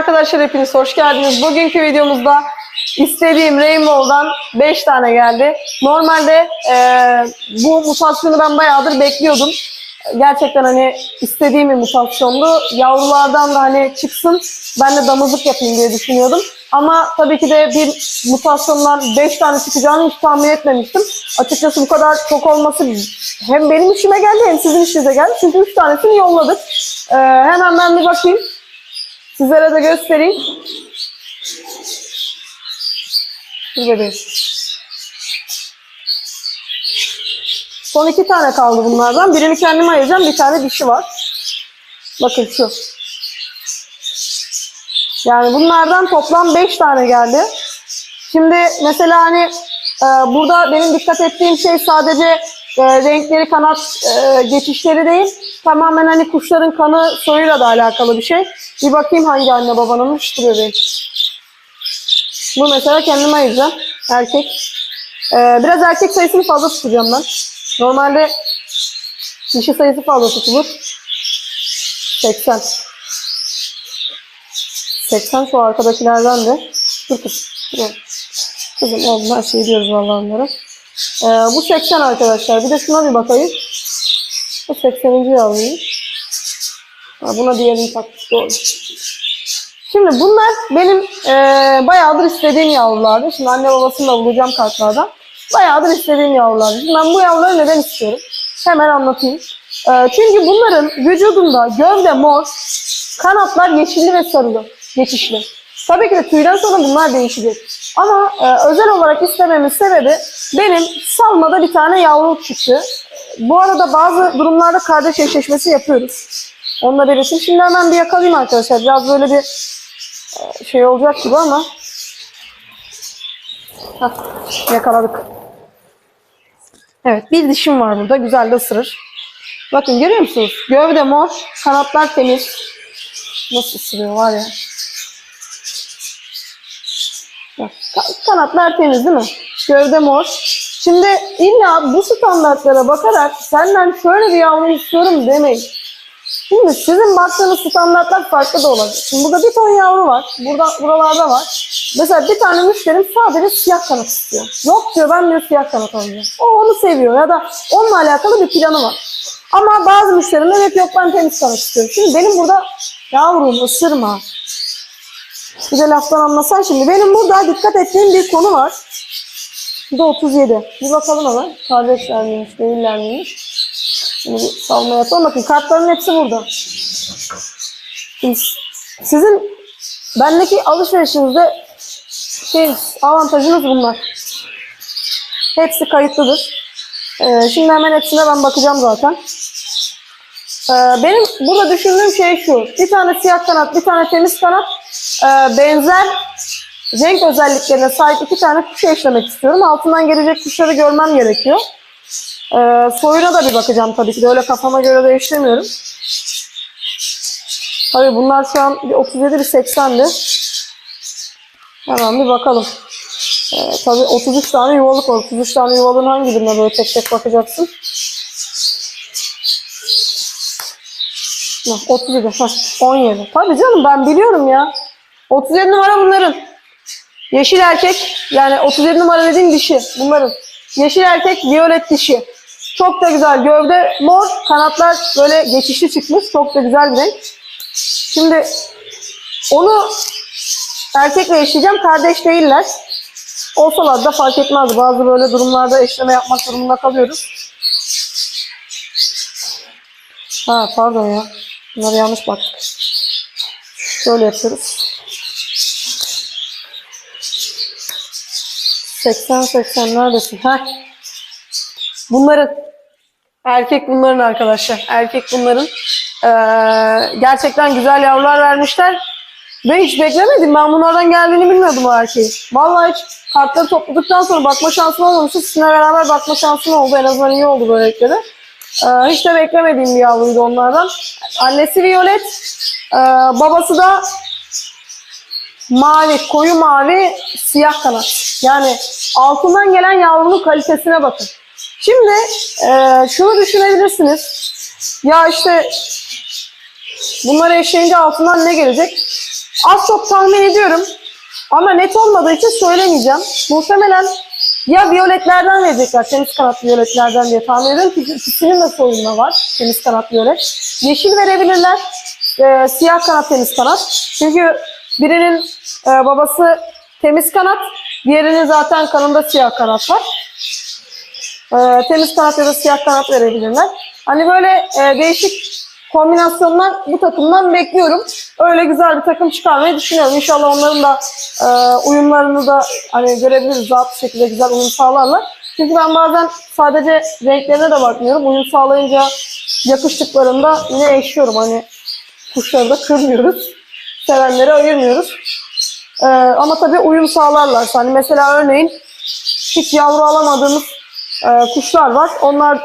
arkadaşlar hepiniz hoş geldiniz. Bugünkü videomuzda istediğim Rainbow'dan 5 tane geldi. Normalde e, bu mutasyonu ben bayağıdır bekliyordum. Gerçekten hani istediğim bir mutasyondu. Yavrulardan da hani çıksın ben de damızlık yapayım diye düşünüyordum. Ama tabii ki de bir mutasyondan 5 tane çıkacağını hiç tahmin etmemiştim. Açıkçası bu kadar çok olması hem benim işime geldi hem sizin işinize geldi. Çünkü 3 tanesini yolladık. E, hemen ben bir bakayım. Sizlere de göstereyim. Dur bebeğim. Son iki tane kaldı bunlardan. Birini kendime ayıracağım. Bir tane dişi var. Bakın şu. Yani bunlardan toplam beş tane geldi. Şimdi mesela hani e, burada benim dikkat ettiğim şey sadece e, renkleri, kanat e, geçişleri değil. Tamamen hani kuşların kanı soyuyla da alakalı bir şey. Bir bakayım hangi anne babanınmış duruyor benim. Bu mesela kendime ayıracağım. Erkek. E, biraz erkek sayısını fazla tutacağım ben. Normalde dişi sayısı fazla tutulur. 80. 80 şu arkadakilerden de. Dur kız. Kızım oğlum her şeyi diyoruz vallahi onlara. Ee, bu 80 arkadaşlar. Bir de şuna bir bakayım. Bu 80. yavruymuş. Ha, buna diğerini taktık. Doğru. Şimdi bunlar benim e, bayağıdır istediğim yavrulardı. Şimdi anne babasını da bulacağım kartlardan. Bayağıdır istediğim yavrulardı. Şimdi ben bu yavruları neden istiyorum? Hemen anlatayım. E, çünkü bunların vücudunda gövde mor, kanatlar yeşilli ve sarılı, geçişli. Tabii ki de tüyden sonra bunlar değişecek. Ama e, özel olarak istememin sebebi benim salmada bir tane yavru çıktı. Bu arada bazı durumlarda kardeş eşleşmesi yapıyoruz. Onu da belirteyim. Şimdi hemen bir yakalayayım arkadaşlar. Biraz böyle bir e, şey olacak gibi ama. Hah, yakaladık. Evet bir dişim var burada. Güzel de ısırır. Bakın görüyor musunuz? Gövde mor, kanatlar temiz. Nasıl ısırıyor var ya. Kanatlar temiz değil mi? Gövde mor. Şimdi illa bu standartlara bakarak senden şöyle bir yavru istiyorum demeyin. Şimdi sizin baktığınız standartlar farklı da olabilir. Şimdi burada bir ton yavru var. Burada buralarda var. Mesela bir tane müşterim sadece siyah kanat istiyor. Yok diyor ben diyor siyah kanat alacağım. O onu seviyor ya da onunla alakalı bir planı var. Ama bazı müşterim evet yok ben temiz kanat istiyorum. Şimdi benim burada yavrum ısırma. Bir de laftan anlasan şimdi. Benim burada dikkat ettiğim bir konu var. Bu da 37. Bir bakalım hemen. Kardeşler miymiş, değiller miymiş? Şimdi bir salma yapalım. Bakın kartların hepsi burada. Sizin bendeki alışverişinizde şey, avantajınız bunlar. Hepsi kayıtlıdır. Ee, şimdi hemen hepsine ben bakacağım zaten. Ee, benim burada düşündüğüm şey şu. Bir tane siyah kanat, bir tane temiz kanat. Ee, benzer renk özelliklerine sahip iki tane kuş eşlemek istiyorum. Altından gelecek kuşları görmem gerekiyor. Ee, soyuna da bir bakacağım tabii ki de. Öyle kafama göre de eşlemiyorum. Tabii bunlar şu an bir 37 bir 80'di. Hemen bir bakalım. Ee, tabii 33 tane yuvalık var. 33 tane yuvalığın hangi birine böyle tek tek bakacaksın? Heh, 37, heh, 17. Tabii canım ben biliyorum ya. 37 numara bunların. Yeşil erkek, yani 37 numara dediğim dişi bunların. Yeşil erkek, violet dişi. Çok da güzel. Gövde mor, kanatlar böyle geçişli çıkmış. Çok da güzel bir renk. Şimdi onu erkekle eşleyeceğim. Kardeş değiller. Olsalar da fark etmez. Bazı böyle durumlarda eşleme yapmak durumunda kalıyoruz. Ha pardon ya. Bunları yanlış baktık. Şöyle yapıyoruz. 80 80 neredesin? Heh. Bunların erkek bunların arkadaşlar. Erkek bunların. Ee, gerçekten güzel yavrular vermişler. Ve hiç beklemedim. Ben bunlardan geldiğini bilmiyordum o erkeği. Vallahi hiç kartları topladıktan sonra bakma şansım olmamıştı. Sizinle beraber bakma şansım oldu. En azından iyi oldu böylelikle. Ee, hiç de beklemediğim bir yavruydu onlardan. Annesi Violet. Ee, babası da mavi, koyu mavi, siyah kanat. Yani altından gelen yavrunun kalitesine bakın. Şimdi e, şunu düşünebilirsiniz. Ya işte bunları eşleyince altından ne gelecek? Az çok tahmin ediyorum. Ama net olmadığı için söylemeyeceğim. Muhtemelen ya violetlerden verecekler, temiz kanat violetlerden diye tahmin ediyorum. Çünkü ikisinin de soyunma var, temiz kanat violet. Yeşil verebilirler, e, siyah kanat temiz kanat. Çünkü birinin e, babası temiz kanat, diğerinin zaten kanında siyah kanat var. E, temiz kanat ya da siyah kanat verebilirler. Hani böyle e, değişik kombinasyonlar bu takımdan bekliyorum. Öyle güzel bir takım çıkarmayı düşünüyorum. İnşallah onların da e, uyumlarını da hani görebiliriz. Rahat bir şekilde güzel uyum sağlarlar. Çünkü ben bazen sadece renklerine de bakmıyorum. Uyum sağlayınca yakıştıklarında yine eşiyorum. Hani kuşları da kırmıyoruz. Sevenleri ayırmıyoruz. E, ama tabii uyum sağlarlarsa. Hani mesela örneğin hiç yavru alamadığımız e, kuşlar var. Onlar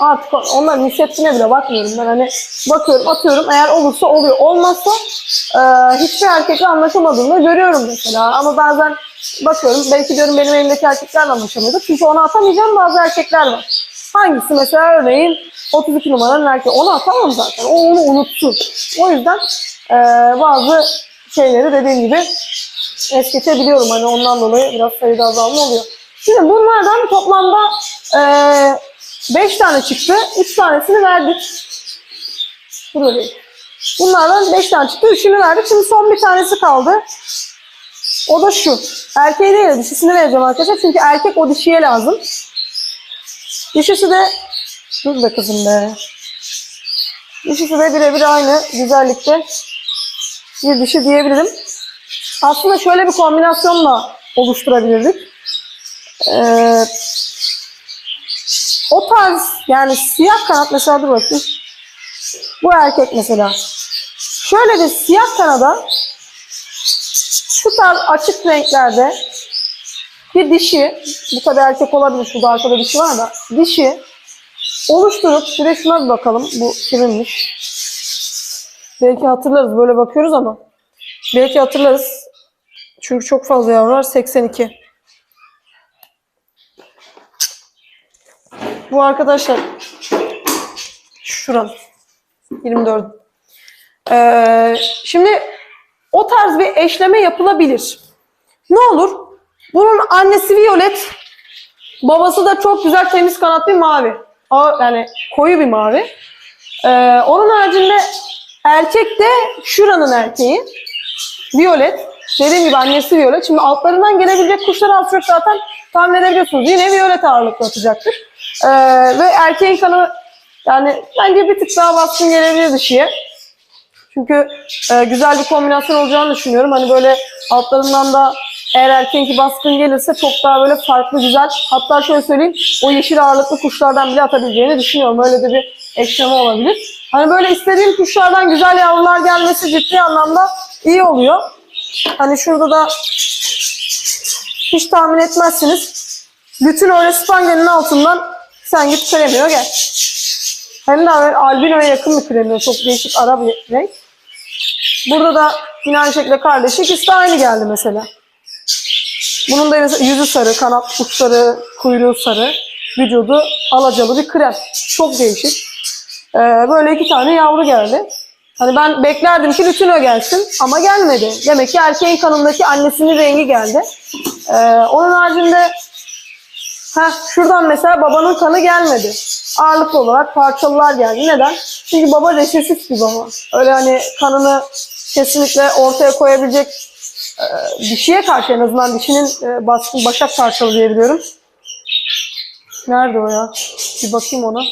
artık onların inisiyatifine bile bakmıyorum. Ben hani bakıyorum atıyorum. Eğer olursa oluyor. Olmazsa e, hiçbir erkekle anlaşamadığımda görüyorum mesela. Ama bazen bakıyorum belki diyorum benim elimdeki erkeklerle anlaşamıyordur. Çünkü ona atamayacağım bazı erkekler var. Hangisi mesela? Örneğin 32 numaranın erkeği. Onu atamam zaten. O onu unutsun. O yüzden e, bazı şeyleri dediğim gibi es geçebiliyorum hani ondan dolayı biraz sayıda azalma oluyor. Şimdi bunlardan toplamda e, 5 tane çıktı. 3 tanesini verdik. Öyle. Bunlardan 5 tane çıktı. 3'ünü verdik. Şimdi son bir tanesi kaldı. O da şu. Erkeği değil dişisini vereceğim arkadaşlar. Çünkü erkek o dişiye lazım. Dişisi de dur be kızım be. Dişisi de birebir aynı güzellikte bir dişi diyebilirim. Aslında şöyle bir kombinasyonla oluşturabilirdik. Ee, o tarz yani siyah kanat mesela dur bakayım. Bu erkek mesela. Şöyle bir siyah kanada şu tarz açık renklerde bir dişi, bu tabi erkek olabilir şurada arkada dişi var da dişi oluşturup de şuna bir bakalım bu kiminmiş. Belki hatırlarız böyle bakıyoruz ama belki hatırlarız. Çünkü çok fazla yavru var 82. Bu arkadaşlar şuran 24. Ee, şimdi o tarz bir eşleme yapılabilir. Ne olur? Bunun annesi violet, babası da çok güzel temiz kanat bir mavi. Yani koyu bir mavi. Ee, onun haricinde erkek de şuranın erkeği. Violet. Dediğim gibi annesi violet. Şimdi altlarından gelebilecek kuşlar az çok zaten tahmin edebiliyorsunuz. Yine violet ağırlıklı atacaktır. Ee, ve erkeğin kanı yani bence bir tık daha baskın gelebilir dişiye. Çünkü e, güzel bir kombinasyon olacağını düşünüyorum. Hani böyle altlarından da eğer erkeğinki baskın gelirse çok daha böyle farklı güzel. Hatta şöyle söyleyeyim o yeşil ağırlıklı kuşlardan bile atabileceğini düşünüyorum. Öyle de bir ekleme olabilir. Hani böyle istediğim kuşlardan güzel yavrular gelmesi ciddi anlamda iyi oluyor. Hani şurada da hiç tahmin etmezsiniz. Bütün öyle spangenin altından sen git kremiyor gel. Hem de böyle albinoya yakın bir kremiyor. Çok değişik ara bir renk. Burada da yine aynı şekilde kardeşi. İkisi de aynı geldi mesela. Bunun da yüzü sarı, kanat uçları, kuyruğu sarı, vücudu alacalı bir krem. Çok değişik. Ee, böyle iki tane yavru geldi. Hani ben beklerdim ki Lütino gelsin ama gelmedi. Demek ki erkeğin kanındaki annesinin rengi geldi. Ee, onun haricinde Heh, şuradan mesela babanın kanı gelmedi. Ağırlıklı olarak parçalılar geldi. Neden? Çünkü baba resesif bir baba. Öyle hani kanını kesinlikle ortaya koyabilecek e, dişiye karşı en azından dişinin e, baskın başak parçalı diyebiliyorum. Nerede o ya? Bir bakayım ona.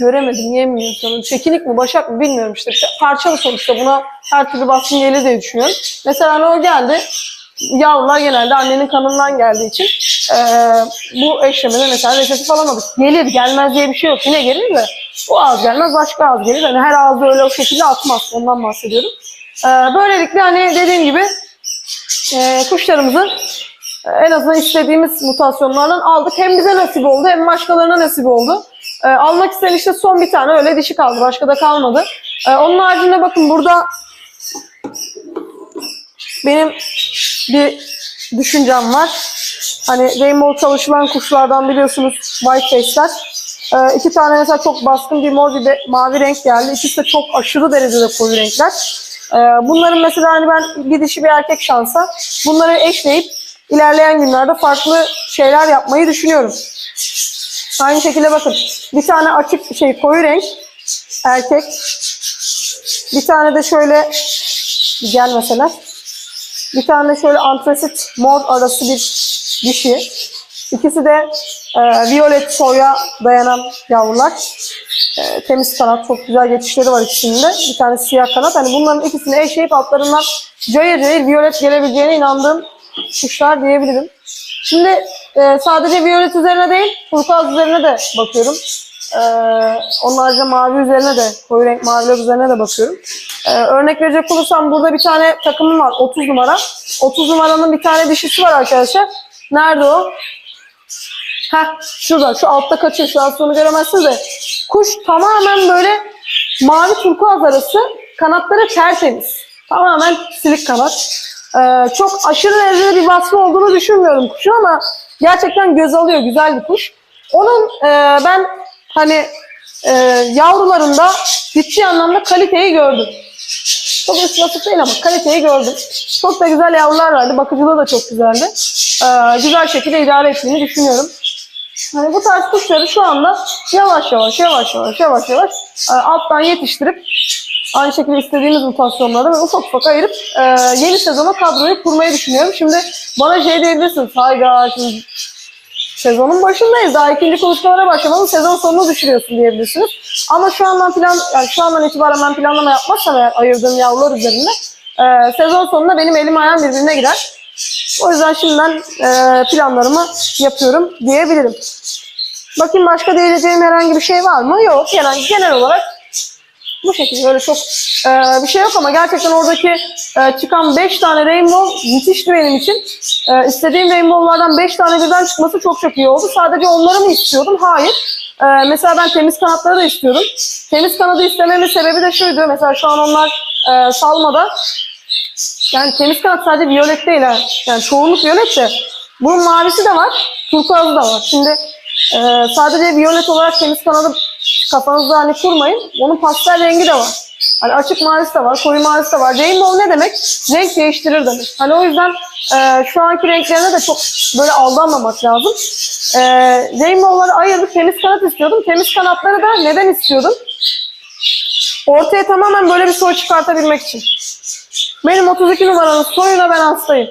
Göremedim, yemiyor sanırım. Çekinik mi, başak mı bilmiyorum işte. Parçalı sonuçta buna her türlü baskın gelir diye düşünüyorum. Mesela hani o geldi. Yavrular genelde annenin kanından geldiği için eee, bu eşlemede mesela resesif alamadık. Gelir, gelmez diye bir şey yok. Yine gelir de o az gelmez, başka az gelir. Hani her ağızda öyle o şekilde atmaz. Ondan bahsediyorum. Eee, böylelikle hani dediğim gibi eee kuşlarımızı e, en azından istediğimiz mutasyonlardan aldık. Hem bize nasip oldu hem başkalarına nasip oldu. Ee, almak isteyen işte son bir tane öyle dişi kaldı. Başka da kalmadı. Ee, onun haricinde bakın burada benim bir düşüncem var. Hani rainbow çalışılan kuşlardan biliyorsunuz white face'ler. Ee, iki tane mesela çok baskın bir mor bir de mavi renk geldi. İkisi de çok aşırı derecede koyu renkler. Ee, bunların mesela hani ben bir dişi bir erkek şansa bunları eşleyip ilerleyen günlerde farklı şeyler yapmayı düşünüyorum. Aynı şekilde bakın bir tane açık şey koyu renk erkek bir tane de şöyle gel mesela bir tane de şöyle antrasit mor arası bir dişi. İkisi de e, violet soya dayanan yavrular. E, temiz kanat, çok güzel geçişleri var ikisinin de. Bir tane siyah kanat. Hani bunların ikisini eşleyip altlarından cayır cayır violet gelebileceğine inandığım kuşlar diyebilirim. Şimdi e, sadece violet üzerine değil, turkuaz üzerine de bakıyorum. E, onun mavi üzerine de, koyu renk maviler üzerine de bakıyorum. E, örnek verecek olursam burada bir tane takımım var, 30 numara. 30 numaranın bir tane dişisi var arkadaşlar. Nerede o? Heh, şurada, şu altta kaçıyor. Şu an sonu göremezsiniz de. Kuş tamamen böyle mavi turkuaz arası. Kanatları tertemiz. Tamamen silik kanat. Ee, çok aşırı derecede bir vasfı olduğunu düşünmüyorum kuşun ama gerçekten göz alıyor. Güzel bir kuş. Onun e, ben hani e, yavrularında ciddi anlamda kaliteyi gördüm. Çok vasıf değil ama kaliteyi gördüm. Çok da güzel yavrular vardı. Bakıcılığı da çok güzeldi. Ee, güzel şekilde idare ettiğini düşünüyorum. Hani bu tarz kuşları şu anda yavaş yavaş yavaş yavaş yavaş yavaş e, alttan yetiştirip aynı şekilde istediğimiz mutasyonlarda böyle ufak ufak ayırıp e, yeni sezona kadroyu kurmayı düşünüyorum. Şimdi bana şey diyebilirsiniz. Hayda şimdi sezonun başındayız. Daha ikinci konuşmalara başlamadım. Sezon sonunu düşürüyorsun diyebilirsiniz. Ama şu andan plan, yani şu andan itibaren ben planlama yapmazsam eğer ayırdığım yavrular üzerinde e, sezon sonunda benim elim ayağım birbirine girer. O yüzden şimdiden e, planlarımı yapıyorum diyebilirim. Bakayım başka diyeceğim herhangi bir şey var mı? Yok. Genel, genel olarak bu şekilde öyle çok e, bir şey yok ama gerçekten oradaki e, çıkan 5 tane rainbow müthişti benim için. E, istediğim rainbow'lardan 5 tane birden çıkması çok çok iyi oldu. Sadece onları mı istiyordum? Hayır. E, mesela ben temiz kanatları da istiyordum. Temiz kanadı istememin sebebi de şuydu. Mesela şu an onlar e, salmada. Yani temiz kanat sadece violet değil ha. Yani çoğunluk violet de. Bunun mavisi de var. Turkuazı da var. Şimdi e, sadece violet olarak temiz kanadı kafanızda hani kurmayın. Onun pastel rengi de var. Hani açık mavisi de var, koyu mavisi de var. Rainbow ne demek? Renk değiştirir demek. Hani o yüzden e, şu anki renklerine de çok böyle aldanmamak lazım. E, rainbow'ları ayırdık. Temiz kanat istiyordum. Temiz kanatları da neden istiyordum? Ortaya tamamen böyle bir soy çıkartabilmek için. Benim 32 numaranın soyuna ben hastayım.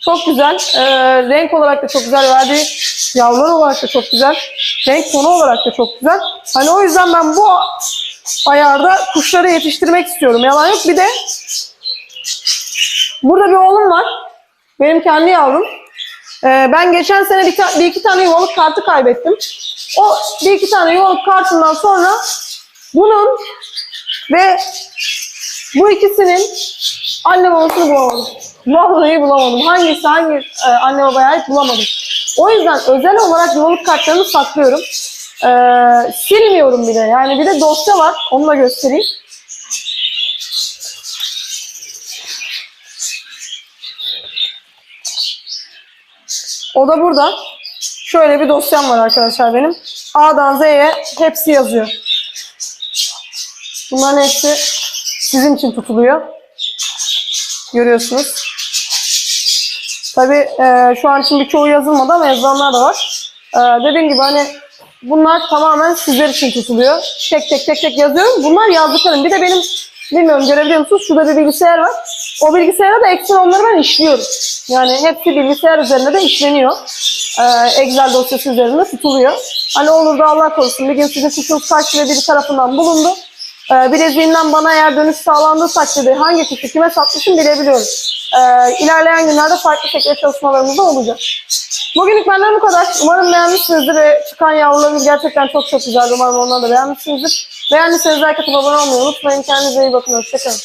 Çok güzel. Ee, renk olarak da çok güzel. Verdiği yavrular olarak da çok güzel. Renk tonu olarak da çok güzel. Hani o yüzden ben bu ayarda kuşları yetiştirmek istiyorum. Yalan yok. Bir de burada bir oğlum var. Benim kendi yavrum. Ee, ben geçen sene bir, bir iki tane yuvalık kartı kaybettim. O bir iki tane yuvalık kartından sonra bunun ve bu ikisinin anne babasını bulamadım. Vallahi bulamadım. Hangisi hangi e, anne babaya ait bulamadım. O yüzden özel olarak yuvalık kartlarını saklıyorum. E, silmiyorum bile. Yani bir de dosya var. Onu da göstereyim. O da burada. Şöyle bir dosyam var arkadaşlar benim. A'dan Z'ye hepsi yazıyor. Bunların hepsi sizin için tutuluyor. Görüyorsunuz. Tabii e, şu an için birçoğu yazılmadı ama yazılanlar da var. E, dediğim gibi hani bunlar tamamen sizler için tutuluyor. Tek tek tek tek yazıyorum. Bunlar yazdıklarım. Bir de benim bilmiyorum görebiliyor musunuz? Şurada bir bilgisayar var. O bilgisayara da ekstra onları ben işliyorum. Yani hepsi bilgisayar üzerinde de işleniyor. E, Excel dosyası üzerinde tutuluyor. Hani olur da Allah korusun bir gün sizin kuşunuz kaçtı ve biri tarafından bulundu. E, bileziğinden bana eğer dönüş sağlandığı takdirde hangi kuşu kime satmışım bilebiliyorum. E, ilerleyen günlerde farklı şekilde çalışmalarımız da olacak. Bugünlük benden bu kadar. Umarım beğenmişsinizdir ve çıkan yavrularımız gerçekten çok çok güzel. Umarım onları da beğenmişsinizdir. Beğendiyseniz like abone olmayı unutmayın. Kendinize iyi bakın. Hoşçakalın.